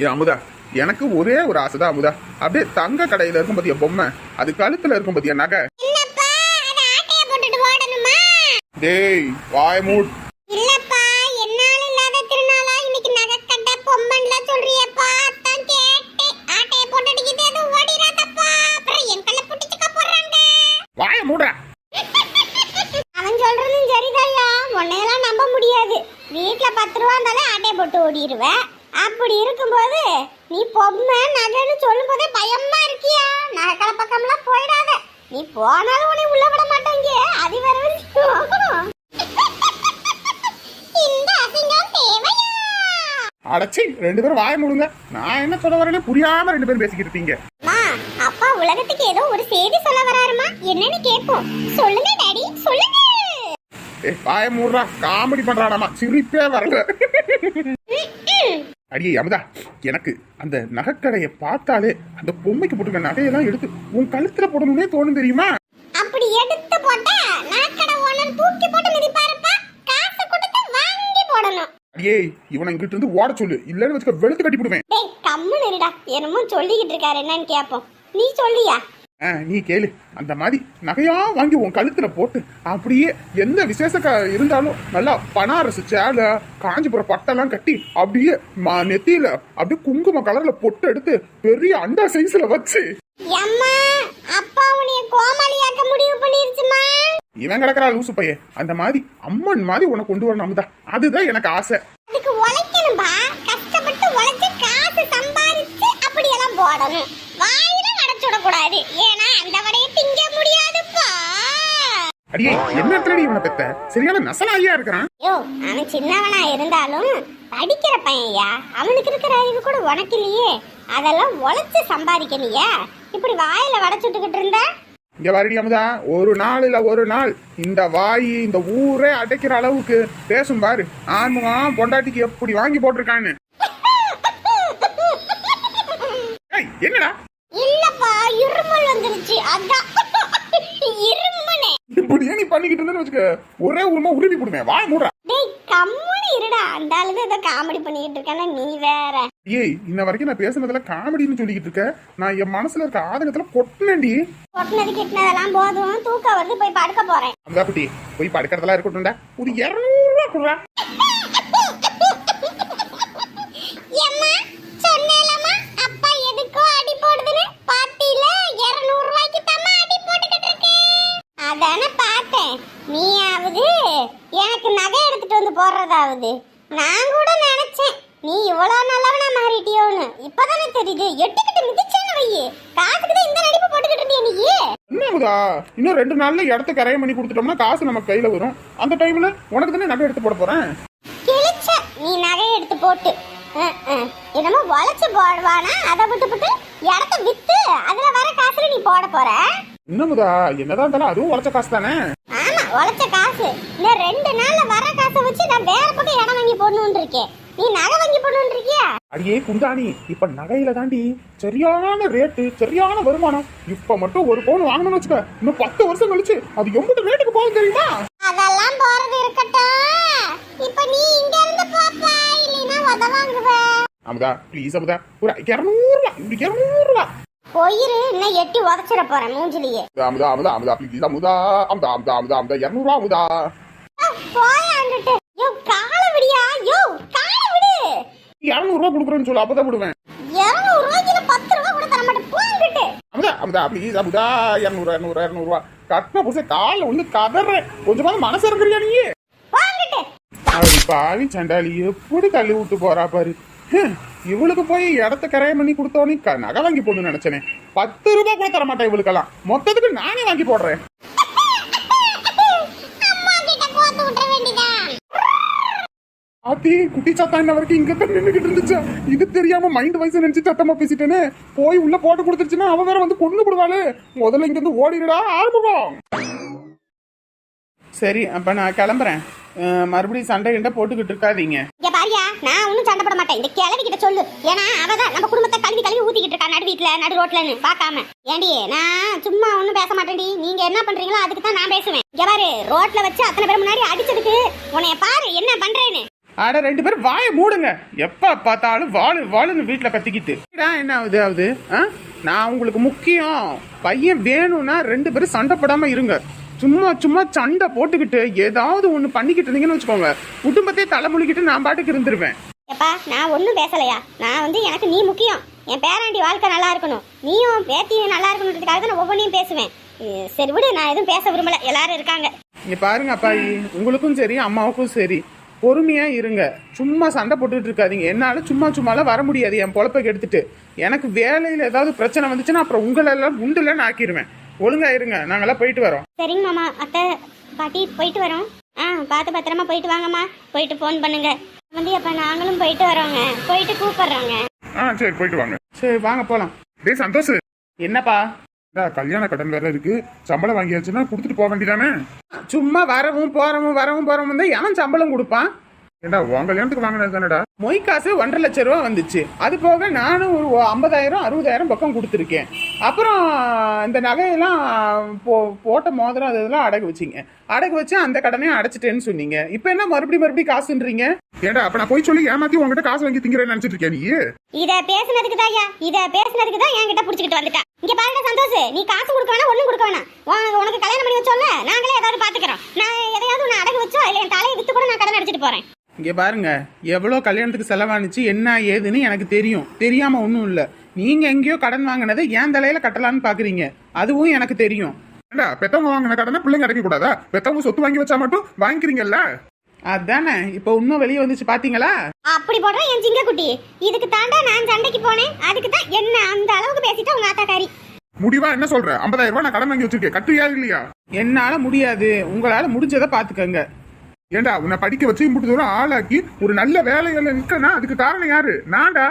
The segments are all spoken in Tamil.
ஏ அமுதா எனக்கு ஒரே ஒரு ஆசைதான் அமுதா. அப்படியே தங்க கடையில இருக்கும் பத்திய பொம்மை? அது கழுத்துல இருக்கும் பத்திய நகை? டேய் வாய் மூட். வாய மூடுற. அவன் சொல்றதும் சரிதாயா உன்னையெல்லாம் நம்ப முடியாது. வீட்ல பத்து ரூபா இருந்தாலே ஆட்டைய போட்டு ஓடிடுவ அப்படி இருக்கும்போது நீ பொம்மை நகைன்னு சொல்லும் போதே பயமா இருக்கியா? நகைக்கடை பக்கம்லாம் போயிடாத. நீ போனாலும் உன்னை உள்ள விட மாட்டாங்க. அது வேற தேவையா? அடைச்சி ரெண்டு பேரும் வாய மூடுங்க. நான் என்ன சொல்ல வரேன்னு புரியாம ரெண்டு பேரும் பேசிக்கிட்டு இருக்கீங்க. அம்மா அப்பா உலகத்துக்கு ஏதோ ஒரு செய்தி சொல்ல வராருமா? என்னன்னு கேட்போம். சொல்லுங்க டாடி சொல்லுங்க. ஏ வாய மூடுறா. காமெடி பண்றானாமா. சிரிப்பே வரல. அடியே அமுதா எனக்கு அந்த நகைக்கடையை பார்த்தாலே அந்த பொம்மைக்கு போட்டுக்க நகையெல்லாம் எடுத்து உன் கழுத்துல போடணும்னே தோணும் தெரியுமா? அப்படி எடுத்து போட்டா நாக்கடை ஓனர் தூக்கி போட்டு மிதிப்பாருப்பா. காசு கொடுத்து வாங்கி போடணும். அடியே இவனை இங்கிட்டு இருந்து ஓட சொல்லு. இல்லன்னு வச்சுக்க வெளுத்து கட்டி போடுவேன் டேய் கம்முன்னு இருடா. என்னமோ சொல்லிக்கிட்டு இருக்காரு. என்னன்னு கேட்போம் நீ சொல்லியா? நீ கேளு. அந்த மாதிரி நகையா வாங்கி உன் கழுத்துல போட்டு அப்படியே எந்த விசேஷ இருந்தாலும் நல்லா பனாரசு சேலை காஞ்சிபுரம் பட்டெல்லாம் கட்டி அப்படியே நெத்தியில அப்படியே குங்கும கலர்ல பொட்டு எடுத்து பெரிய அண்டா சைஸ்ல வச்சு. இவன் கிடக்குறா லூசு பையன். அந்த மாதிரி அம்மன் மாதிரி உன்னை கொண்டு வரணும் அமுதா. அதுதான் எனக்கு ஆசை. அதுக்கு உழைக்கணும்பா. கஷ்டப்பட்டு உழைச்சு காசு சம்பாதிச்சு அப்படியெல்லாம் போடணும். கூடாது ஏன்னா அந்த வடையை திங்க முடியாதுப்பா. அடியே என்ன தேடி இவனை பெத்த? சரியான நசலாகியா இருக்கிறான்? யோ அவன் சின்னவனா இருந்தாலும் படிக்கிற பையன்யா. அவனுக்கு இருக்கிற அறிவு கூட உனக்கு இல்லையே. அதெல்லாம் உழைச்சு சம்பாதிக்கலையா இப்படி வாயில வடைச்சுட்டுக்கிட்டு இருந்தா? இங்க வரடி அமுதா ஒரு நாள் இல்ல ஒரு நாள். இந்த வாய் இந்த ஊரே அடைக்கிற அளவுக்கு. பேசும் பாரு ஆன்மகம் பொண்டாட்டிக்கு எப்படி வாங்கி போட்டிருக்கான்னு. என்னடா? இருமல் வந்துருச்சு. அதான். இருமுனே. இப்படியே நீ பண்ணிக்கிட்டு இருந்தேன்னு வச்சுக்க? ஒரே உரிமை உருவி கொடுமே வாய் மூடுறா. டேய் கம்முனு இருடா. அந்த ஆளுது ஏதோ காமெடி பண்ணிக்கிட்டு இருக்கானா நீ வேற. ஏய் இன்ன வரைக்கும் நான் பேசுனதுல காமெடின்னு சொல்லிக்கிட்டு இருக்க. நான் என் மனசுல இருக்க ஆதங்கத்துல கொட்டினேன்டி. கொட்டினது கிட்டினதெல்லாம் போதும். தூக்கம் வருது போய் படுக்க போறேன். அந்த குட்டி போய் படுக்கிறதெல்லாம் இருக்கட்டும்டா. ஒரு இரநூறுவா கொடுறா ஏம்மா சொன்னேலம்மா அப்பா எதுக்கோ அடி போடுதுன்னு பாட்டில 200 ரூபாய்க்கு தம்மா அடி போட்டுக்கிட்டு இருக்கு அதானே பார்த்தேன் நீயாவது எனக்கு நகை எடுத்துட்டு போடுறதாவது நான் கூட நினைச்சேன். நீ இவ்வளவு நல்லவனா மாறிட்டியோன்னு. இப்பதானே தெரியுது. எட்டுக்கிட்டு மிதிச்சேன்னு வையே. காசுக்கு தான் இந்த நடிப்பு போட்டுக்கிட்டு இருந்தியா நீ என்ன அமுதா இன்னும் ரெண்டு நாள்ல இடத்த கரையம் பண்ணி கொடுத்துட்டோம்னா காசு நம்ம கையில வரும். அந்த டைம்ல உனக்கு தானே நகை எடுத்து போட போறேன்? கிழிச்ச. நீ நகை எடுத்து போட்டு. என்னமோ வளைச்சு போடுவானா? அதை விட்டு விட்டு இடத்த வித்து அதுல வர காசுல நீ போட போற? என்னமுதா என்னதான் இருந்தாலும் அதுவும் உழைச்ச காசு தானே? ஆமா உழைச்ச காசு. இந்த ரெண்டு நாள்ல வர காசை வச்சு நான் வேற பக்கம் இடம் வாங்கி போடணும்னு இருக்கேன். நீ நகை வாங்கி போடணும்னு இருக்கியா? அடியே குந்தாணி இப்ப நகையில தாண்டி சரியான ரேட்டு சரியான வருமானம். இப்ப மட்டும் ஒரு பவுன் வாங்கணும்னு வச்சுக்க இன்னும் பத்து வருஷம் கழிச்சு அது எம்பிட்டு ரேட்டுக்கு போகும் தெரியுமா? அதெல்லாம் போறது இருக்கட்டும். இப்ப நீ இங்க இருந்து போப்பா இல்லைன்னா உதவாங்குவ அமுதா ப்ளீஸ் அமுதா ஒரு இரநூறுவா இப்படி இரநூறுவா. போயிரு இன்னும் எட்டி உதச்சிட போறேன் மூஞ்சிலேயே. அமுதா அமுதா அமுதா ப்ளீஸ் அமுதா அமுதா அமுதா அமுதா அமுதா இரநூறுவா அமுதா. விடு. இரநூறுவா கொடுக்குறேன்னு சொல்லு அப்பதான் விடுவேன். இருநூறு ரூபாய்க்கு பத்து ரூபாய் கூட தர மாட்டேன் போங்கிட்டு அமுதா அமுதா ப்ளீஸ் அமுதா இரநூறு இரநூறு இரநூறுவா. கட்டின புதுசை காலில் வந்து கதறேன். கொஞ்சமாவது மனசு இருக்கிறியா நீ? அப்படி பாவி சண்டாளி எப்படி தள்ளி விட்டு போறா பாரு. இவளுக்கு போய் இடத்த கரையம் பண்ணி கொடுத்தோன்னே நகை வாங்கி போடணும்னு நினைச்சேனே. பத்து ரூபாய் கூட தர மாட்டேன் இவளுக்கெல்லாம். மொத்தத்துக்கு நானே வாங்கி போடுறேன் அம்மா கிட்ட கோத்து விட்டுற வேண்டியதான் ஆத்தி குட்டி சத்தா இன்ன வரைக்கும் இங்க தான் நின்னுகிட்டு இருந்துச்சு? இது தெரியாம மைண்ட் வயசு நினைச்சு சத்தமா பேசிட்டேனே. போய் உள்ள போட்டு கொடுத்துருச்சுன்னா அவன் வேற வந்து கொண்டு விடுவாளு முதல்ல இங்க இருந்து ஓடிடுடா ஆரம்பம். சரி அப்ப நான் கிளம்புறேன். மறுபடியும் சண்டை கிண்ட போட்டுக்கிட்டு இருக்காதீங்க. இங்க பாரியா நான் ஒன்னும் சண்டை போட மாட்டேன். இந்த கிழவி கிட்ட சொல்லு. ஏன்னா அவதான் நம்ம குடும்பத்தை கழுவி கழுவி ஊத்திக்கிட்டு இருக்கா நடு வீட்டுல நடு ரோட்லன்னு பார்க்காம. ஏண்டி நான் சும்மா ஒன்னும் பேச மாட்டேன்டி. நீங்க என்ன பண்றீங்களோ அதுக்கு தான் நான் பேசுவேன். இங்க பாரு ரோட்ல வச்சு அத்தனை பேர் முன்னாடி அடிச்சதுக்கு உன்னைய பாரு என்ன பண்றேன்னு. அட ரெண்டு பேரும் வாயை மூடுங்க. எப்ப பார்த்தாலும் வாழு வாழுன்னு வீட்டுல கத்திக்கிட்டு. என்ன ஆகுது ஆகுது? ஆ? நான் உங்களுக்கு முக்கியம். பையன் வேணும்னா ரெண்டு பேரும் சண்டை போடாம இருங்க. சும்மா சும்மா சண்டை போட்டுக்கிட்டு ஏதாவது ஒண்ணு பண்ணிக்கிட்டு இருந்தீங்கன்னு வச்சுக்கோங்க. குடும்பத்தையே தலைமுழிக்கிட்டு நான் பாட்டுக்கு இருந்துருவேன். எப்பா நான் ஒன்றும் பேசலையா? நான் வந்து எனக்கு நீ முக்கியம். என் பேராண்டி வாழ்க்கை நல்லா இருக்கணும். நீயும் பேத்தியும் நல்லா இருக்கணுன்றதுக்காக தான் நான் ஒவ்வொன்றையும் பேசுவேன். சரி விடு நான் எதுவும் பேச விரும்பல. எல்லாரும் இருக்காங்க. இங்க பாருங்க அப்பாயி. உங்களுக்கும் சரி அம்மாவுக்கும் சரி. பொறுமையா இருங்க. சும்மா சண்டை போட்டுட்டு இருக்காதீங்க. என்னால சும்மா சும்மாலாம் வர முடியாது. என் பொழப்பை கெடுத்துட்டு. எனக்கு வேலையில ஏதாவது பிரச்சனை வந்துச்சுன்னா அப்புறம் உங்களை எல்லாம் உண்டுலன்னு ஆக்கிடுவேன் ஒழுங்கா இருங்க. நாங்கெல்லாம் போயிட்டு வரோம். சரிங்க மாமா. அத்தை பாட்டி போயிட்டு வரோம். ஆ பார்த்து பத்திரமா போயிட்டு வாங்கம்மா. போயிட்டு ஃபோன் பண்ணுங்க. வந்து அப்ப நாங்களும் போயிட்டு வரோங்க. போயிட்டு கூப்பிடுறோங்க. ஆ சரி போயிட்டு வாங்க. சரி வாங்க போலாம். டேய் சந்தோஷ். என்னப்பா? கல்யாண கடன் வேற இருக்கு. சம்பளம் வாங்கியாச்சுன்னா கொடுத்துட்டு போக வேண்டியதானே? சும்மா வரவும் போறவும் வரவும் போறவும் தான் எவன் சம்பளம் கொடுப்பான்? ஏண்டா உன் கல்யாணத்துக்கு வாங்கினது தானடா? மொய் காசு ஒன்றரை லட்ச ரூபா வந்துச்சு. அது போக நானும் ஒரு ஐம்பதாயிரம் அறுபதாயிரம் பக்கம் கொடுத்துருக்கேன். அப்புறம் இந்த நகையெல்லாம் போ போட்ட மோதிரம் அது இதெல்லாம் அடகு வச்சிங்க. அடகு வச்சு அந்த கடனையும் அடைச்சிட்டேன்னு சொன்னீங்க. இப்போ என்ன மறுபடியும் மறுபடியும் காசுன்றீங்க? ஏண்டா அப்ப நான் போய் சொல்லி ஏமாத்தி உங்ககிட்ட காசு வாங்கி திங்கிறேன்னு நினைச்சிட்டு இருக்கேன் நீ? இத பேசுனதுக்கு தான் ஐயா. இத பேசுனதுக்கு தான் என்கிட்ட புடிச்சிட்டு வந்துட்டா. இங்க பாருங்க சந்தோஷ் நீ காசு கொடுக்க வேணா ஒண்ணும் கொடுக்க வேணாம். உனக்கு கல்யாணம் பண்ணி வச்சோம்ல நாங்களே ஏதாவது பாத்துக்கிறோம். நான் எதையாவது உன்னை அடகு வச்சோ இல்ல என் தலையை வித்து கூட நான் கடன் அடிச்சிட்டு போறேன். இங்க பாருங்க எவ்வளோ கல்யாணத்துக்கு செலவானுச்சு என்ன ஏதுன்னு எனக்கு தெரியும். தெரியாம ஒன்றும் இல்லை. நீங்க எங்கேயோ கடன் வாங்கினதை என் தலையில கட்டலான்னு பாக்குறீங்க. அதுவும் எனக்கு தெரியும். ஏண்டா பெத்தவங்க வாங்கின கடனை பிள்ளைங்க அடைக்க கூடாதா பெத்தவங்க சொத்து வாங்கி வச்சா மட்டும் வாங்கிக்கிறீங்கல்ல? அதானே இப்போ உண்மை வெளியே வந்துச்சு பாத்தீங்களா? அப்படி போடுறேன் என் சிங்க குட்டி. இதுக்கு தாண்டா நான் சண்டைக்கு போனேன். அதுக்கு தான் என்ன அந்த அளவுக்கு பேசிட்டா உங்க ஆத்தாக்காரி. முடிவா என்ன சொல்ற? 50000 ரூபாய் நான் கடன் வாங்கி வச்சிருக்கேன். கட்டுறியா இல்லையா? என்னால முடியாது. உங்களால முடிஞ்சதை பாத்துக்கங்க. ஏண்டா உன்னை படிக்க வச்சு இம்புட்டு தூரம் ஆளாக்கி ஒரு நல்ல வேலையில நிக்கனா அதுக்கு காரணம் யாரு? நான்டா.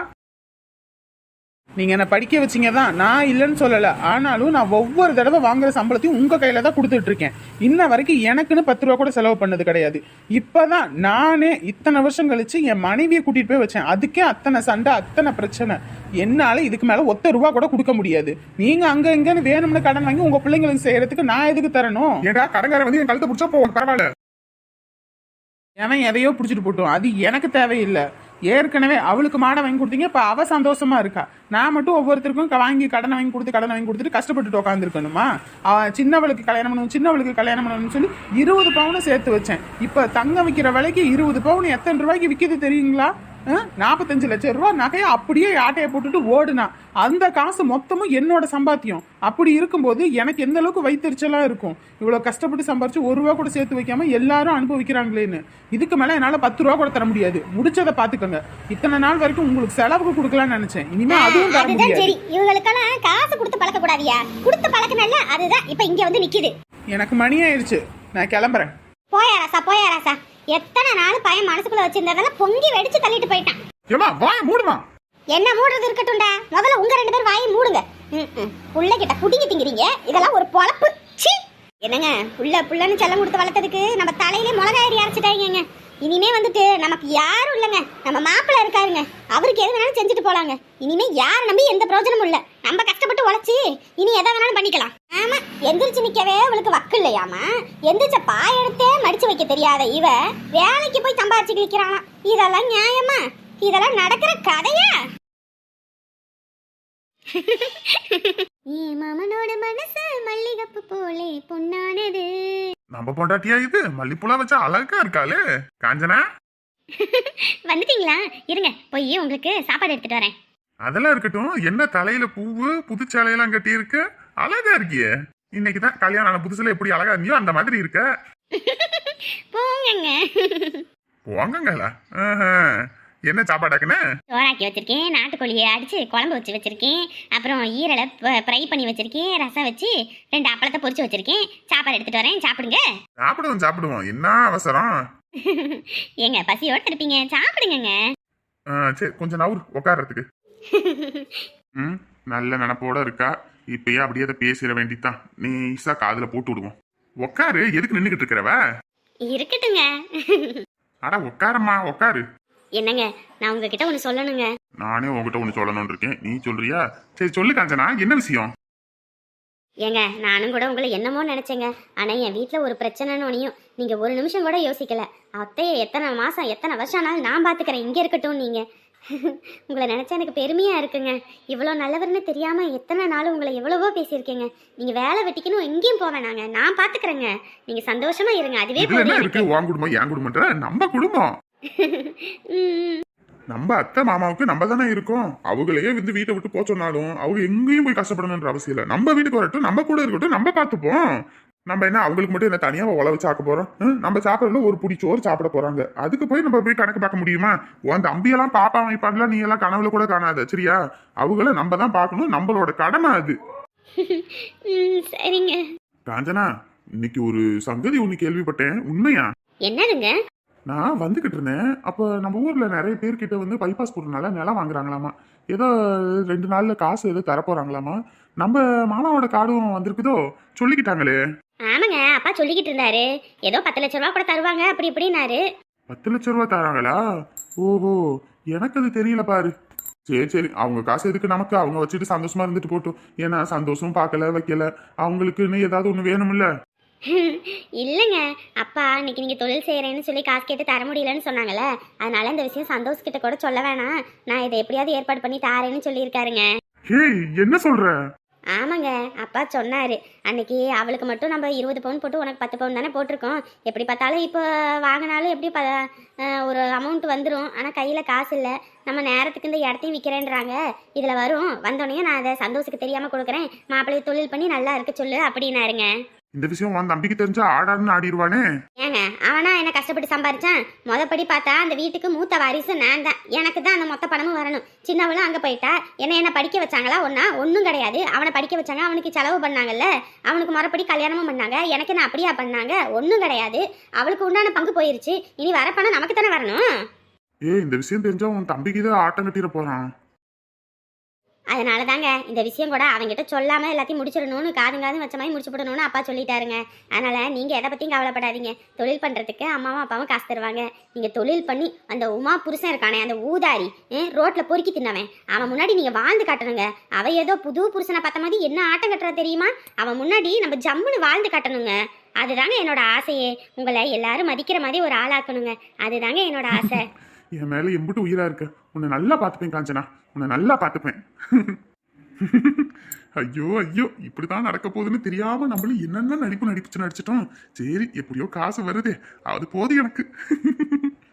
நீங்க என்ன படிக்க வச்சீங்க தான் நான் இல்லைன்னு சொல்லல. ஆனாலும் நான் ஒவ்வொரு தடவை வாங்குற சம்பளத்தையும் உங்க கையில தான் கொடுத்துட்டு இருக்கேன். இன்ன வரைக்கும் எனக்குன்னு பத்து ரூபா கூட செலவு பண்ணது கிடையாது. இப்பதான் நானே இத்தனை வருஷம் கழிச்சு என் மனைவியை கூட்டிட்டு போய் வச்சேன். அதுக்கே அத்தனை சண்டை அத்தனை பிரச்சனை. என்னால இதுக்கு மேல ஒத்த ரூபா கூட கொடுக்க முடியாது. நீங்க அங்க இங்கன்னு வேணும்னு கடன் வாங்கி உங்க பிள்ளைங்களுக்கு செய்யறதுக்கு நான் எதுக்கு தரணும்? ஏண்டா கடங்காரன் வந்து என் கழுத்தை பிடிச்சா போ பரவாயில்ல. அவன் எதையோ பிடிச்சிட்டு போட்டோம். அது எனக்கு தேவையில்லை. ஏற்கனவே அவளுக்கு மாடை வாங்கி கொடுத்தீங்க இப்போ அவள் சந்தோஷமா இருக்கா? நான் மட்டும் ஒவ்வொருத்தருக்கும் வாங்கி கடனை வாங்கி கொடுத்து கடனை வாங்கி கொடுத்துட்டு கஷ்டப்பட்டுட்டு உட்காந்துருக்கணுமா அவ சின்னவளுக்கு கல்யாணம் பண்ணணும் சின்னவளுக்கு கல்யாணம் பண்ணணும்னு சொல்லி இருபது பவுனை சேர்த்து வச்சேன். இப்போ தங்க விற்கிற விலைக்கு இருபது பவுன் எத்தனை ரூபாய்க்கு விற்கிது தெரியுங்களா? நாற்பத்தஞ்சு லட்சம் ரூபாய் நகையை அப்படியே ஆட்டையை போட்டுட்டு ஓடுனா அந்த காசு மொத்தமும் என்னோட சம்பாத்தியம். அப்படி இருக்கும்போது எனக்கு எந்த அளவுக்கு வைத்தறிச்சலா இருக்கும்? இவ்வளவு கஷ்டப்பட்டு சம்பாரிச்சு ஒரு ரூபா கூட சேர்த்து வைக்காம எல்லாரும் அனுபவிக்கிறாங்களேன்னு. இதுக்கு மேல என்னால பத்து ரூபா கூட தர முடியாது. முடிச்சதை பாத்துக்கோங்க. இத்தனை நாள் வரைக்கும் உங்களுக்கு செலவுக்கு கொடுக்கலாம்னு நினைச்சேன். இனிமே அதுவும் தர முடியாது. சரி. இவங்களுக்கெல்லாம் காசு கொடுத்து பழக்க கூடாதியா கொடுத்து பழக்கணும்ல அதுதான். இப்ப இங்க வந்து நிக்குது. எனக்கு மணி ஆயிடுச்சு நான் கிளம்புறேன். போயா ராசா போயா ராசா. எத்தனை நாள் பையன் மனசுக்குள்ள வச்சிருந்ததெல்லாம் பொங்கி வெடிச்சு தள்ளிட்டு போயிட்டான். ஏமா வாய மூடுமா? என்ன மூடுறது இருக்கட்டும்டா. முதல்ல உங்க ரெண்டு பேரும் வாயை மூடுங்க. புள்ள கிட்ட புடிங்கி திங்கிறீங்க. இதெல்லாம் ஒரு பொழப்பு. சீ! என்னங்க புள்ள புள்ளன்னு செல்லம் கொடுத்து வளர்த்ததுக்கு நம்ம தலையிலே மிளகாயரி அரைச்சிட்டாங்க இனிமே வந்துட்டு நமக்கு யாரும் இல்லைங்க. நம்ம மாப்பிள்ளை இருக்காருங்க. அவருக்கு எது வேணாலும் செஞ்சுட்டு போலாங்க. இனிமே யார் நம்பி எந்த பிரயோஜனமும் இல்ல. நம்ம கஷ்டப்பட்டு உழைச்சி இனி எதை வேணாலும் பண்ணிக்கலாம். ஆமா எந்திரிச்சு நிக்கவே அவளுக்கு வக்கு இல்லையாமா? எந்திரிச்ச பாய் எடுத்தே மடிச்சு வைக்க தெரியாத இவ வேலைக்கு போய் சம்பாதிச்சு கிழிக்கிறானா இதெல்லாம் நியாயமா? இதெல்லாம் நடக்கிற கதையா? ஏ மாமனோட மனசு மல்லிகப்பு போலே பொன்னானது. நம்ம பொண்டாட்டியா இது? மல்லிப்பூலாம் வச்சா அழகா இருக்காளே. காஞ்சனா? வந்துட்டீங்களா? இருங்க போய் உங்களுக்கு சாப்பாடு எடுத்துட்டு வரேன். அதெல்லாம் இருக்கட்டும். என்ன தலையில பூவு புதுச்சாலையெல்லாம் கட்டி இருக்கு அழகா இருக்கியே. இன்னைக்கு தான் கல்யாணம் ஆன புதுசுல எப்படி அழகா இருந்தியோ அந்த மாதிரி இருக்க. போங்கங்க. போங்கங்களா. என்ன சாப்பாடாக்குன்னு சோறாக்கி வச்சிருக்கேன். நாட்டுக்கோழியை அடிச்சு குழம்பு வச்சு வச்சிருக்கேன். அப்புறம் ஈரலை ஃப்ரை பண்ணி வச்சிருக்கேன். ரசம் வச்சு ரெண்டு அப்பளத்தை பொரிச்சு வச்சிருக்கேன். சாப்பாடு எடுத்துட்டு வரேன். சாப்பிடுங்க. சாப்பிடுவோம் சாப்பிடுவோம். என்ன அவசரம்? ஏங்க பசியோட இருப்பீங்க. சாப்பிடுங்கங்க. ஆ, சரி கொஞ்சம் நவுர் உட்கார்றதுக்கு ம் நல்ல நினப்போட இருக்கா? இப்பயே அப்படியே அதை பேசிட வேண்டித்தான் நீ ஈஸா காதுல போட்டு விடுவோம். உக்காரு எதுக்கு நின்னுகிட்டு இருக்கிறவ? இருக்கட்டுங்க. அட உட்காரம்மா உட்காரு என்னங்க நான் உங்ககிட்ட ஒன்று சொல்லணுங்க. நானே உன்கிட்ட ஒன்று சொல்லணும்னு இருக்கேன். நீ சொல்றியா? சரி சொல்லு காஞ்சனா என்ன விஷயம்? ஏங்க நானும் கூட உங்களை என்னமோ நினைச்சேங்க. ஆனா என் வீட்ல ஒரு பிரச்சனைன்னு ஒன்றையும் நீங்க ஒரு நிமிஷம் கூட யோசிக்கல. அத்தையை எத்தனை மாசம் எத்தனை வருஷம் ஆனாலும் நான் பாத்துக்கிறேன். இங்க இருக்கட்டும் நீங்க. உங்களை நினைச்சா எனக்கு பெருமையா இருக்குங்க. இவ்வளோ நல்லவர்னு தெரியாம எத்தனை நாள் உங்களை எவ்வளவோ பேசியிருக்கேங்க. நீங்க வேலை வெட்டிக்கணும் எங்கேயும் போக வேணாங்க. நான் பாத்துக்கிறேங்க. நீங்க சந்தோஷமா இருங்க. அதுவே இதுல என்ன இருக்கு? உன் குடும்பம் என் குடும்பம்ன்ற நம்ம குடும்பம். ம், நம்ம அத்தை மாமாவுக்கு நம்ம தானே இருக்கோம். அவங்களையே வந்து வீட்டை விட்டு போக சொன்னாலும் அவங்க எங்கேயும் போய் கஷ்டப்படணுன்ற அவசியம் இல்லை. நம்ம வீட்டுக்கு வரட்டும் நம்ம கூட இருக்கட்டும் நம்ம பார்த்துப்போம் நம்ம என்ன அவங்களுக்கு மட்டும் என்ன தனியா உழ வச்சு ஆக்க போறோம்? ஹம்? நம்ம சாப்பிடறதுல ஒரு புடி சோறு சாப்பிட போறாங்க. அதுக்கு போய் நம்ம போய் கணக்கு பார்க்க முடியுமா? உன் தம்பியெல்லாம் பாப்பா வைப்பான்ல நீ எல்லாம் கனவுல கூட காணாத சரியா? அவங்கள நம்ம தான் பார்க்கணும் நம்மளோட கடமை அது. சரிங்க. காஞ்சனா இன்னைக்கு ஒரு சங்கதி ஒண்ணு கேள்விப்பட்டேன். உண்மையா? என்னதுங்க? நான் வந்துகிட்டு இருந்தேன். அப்போ நம்ம ஊர்ல நிறைய பேர்கிட்ட வந்து பைபாஸ் போடுறதுனால நிலம் வாங்குறாங்களாமா? ஏதோ ரெண்டு நாள்ல காசு ஏதோ தரப்போறாங்களாமா? நம்ம மாமாவோட கார்டும் வந்திருக்குதோ? சொல்லிக்கிட்டாங்களே. ஆமாங்க அப்பா சொல்லிக்கிட்டு இருந்தாரு. ஏதோ பத்து லட்ச ரூபா கூட தருவாங்க அப்படி இப்படின்னாரு. பத்து லட்ச ரூபா தராங்களா? ஓஹோ எனக்கு அது தெரியல பாரு. சரி சரி அவங்க காசு எதுக்கு நமக்கு? அவங்க வச்சுட்டு சந்தோஷமா இருந்துட்டு போட்டும். ஏன்னா சந்தோஷம் பார்க்கல வைக்கல. அவங்களுக்குன்னு ஏதாவது ஒன்று வேணும்ல? இல்லைங்க. அப்பா இன்னைக்கு நீங்கள் தொழில் செய்கிறேன்னு சொல்லி காசு கேட்டு தர முடியலன்னு சொன்னாங்கல்ல. அதனால இந்த விஷயம் சந்தோஷ் கிட்ட கூட சொல்ல வேணாம். நான் இதை எப்படியாவது ஏற்பாடு பண்ணி தாரேன்னு சொல்லியிருக்காருங்க. ஹேய் என்ன சொல்ற? ஆமாங்க அப்பா சொன்னார். அன்னைக்கு அவளுக்கு மட்டும் நம்ம இருபது பவுன் போட்டு உனக்கு பத்து பவுன் தானே போட்டிருக்கோம். எப்படி பார்த்தாலும் இப்போ வாங்கினாலும் எப்படி ப ஒரு அமௌண்ட் வந்துடும் ஆனால் கையில் காசு இல்லை. நம்ம நேரத்துக்கு இந்த இடத்தையும் விற்கிறேன்றாங்க இதில் வரும். வந்தோடனே நான் அதை சந்தோஷத்துக்கு தெரியாமல் கொடுக்குறேன். மாப்பிள்ளையை தொழில் பண்ணி நல்லா இருக்க சொல்லு அப்படின்னாருங்க. இந்த விஷயம் உன் தம்பிக்கு தெரிஞ்சா ஆடான்னு ஆடிடுவானே ஏங்க அவனா என்ன கஷ்டப்பட்டு சம்பாரிச்சான்? மொதப்படி பார்த்தா அந்த வீட்டுக்கு மூத்த வாரிசு நான் தான். எனக்கு தான் அந்த மொத்த பணமும் வரணும். சின்னவளும் அங்கே போயிட்டா. என்ன என்ன படிக்க வச்சாங்களா? ஒன்றா ஒன்றும் கிடையாது. அவனை படிக்க வச்சாங்க அவனுக்கு செலவு பண்ணாங்கல்ல. அவனுக்கு முறைப்படி கல்யாணமும் பண்ணாங்க. எனக்கு என்ன அப்படியா பண்ணாங்க? ஒன்றும் கிடையாது. அவளுக்கு உண்டான பங்கு போயிருச்சு. இனி வர பணம் நமக்கு தானே வரணும்? ஏய் இந்த விஷயம் தெரிஞ்சா உன் தம்பிக்கு தான் ஆட்டம் கட்டிட போறான். அதனால தாங்க இந்த விஷயம் கூட அவங்ககிட்ட சொல்லாமல் எல்லாத்தையும் முடிச்சிடணும்னு காதுங்காதும் வச்ச மாதிரி முடிச்சு போடணும்னு அப்பா சொல்லிட்டாருங்க. அதனால் நீங்கள் எதை பற்றியும் கவலைப்படாதீங்க. தொழில் பண்ணுறதுக்கு அம்மாவும் அப்பாவும் காசு தருவாங்க. நீங்கள் தொழில் பண்ணி அந்த உமா புருஷன் இருக்கானே அந்த ஊதாரி ரோட்டில் பொறுக்கி தின்னவன் அவன் முன்னாடி நீங்கள் வாழ்ந்து காட்டணுங்க. அவன் ஏதோ புது புருஷனை பார்த்த மாதிரி என்ன ஆட்டம் கட்டுறா தெரியுமா? அவன் முன்னாடி நம்ம ஜம்முன்னு வாழ்ந்து காட்டணுங்க. அதுதாங்க என்னோட ஆசையே. உங்களை எல்லாரும் மதிக்கிற மாதிரி ஒரு ஆளாக்கணுங்க. அதுதாங்க என்னோட ஆசை. என் மேலே எம்பிட்டு உயிராக இருக்கேன் உன்னை நல்லா பார்த்துப்பேன் காஞ்சனா. உன்னை நல்லா பார்த்துப்பேன். ஐயோ ஐயோ இப்படிதான் நடக்க போகுதுன்னு தெரியாம நம்மளும் என்னென்ன நடிப்பு நடிப்புச்சு நடிச்சிட்டோம். சரி எப்படியோ காசு வருதே. அது போதும் எனக்கு.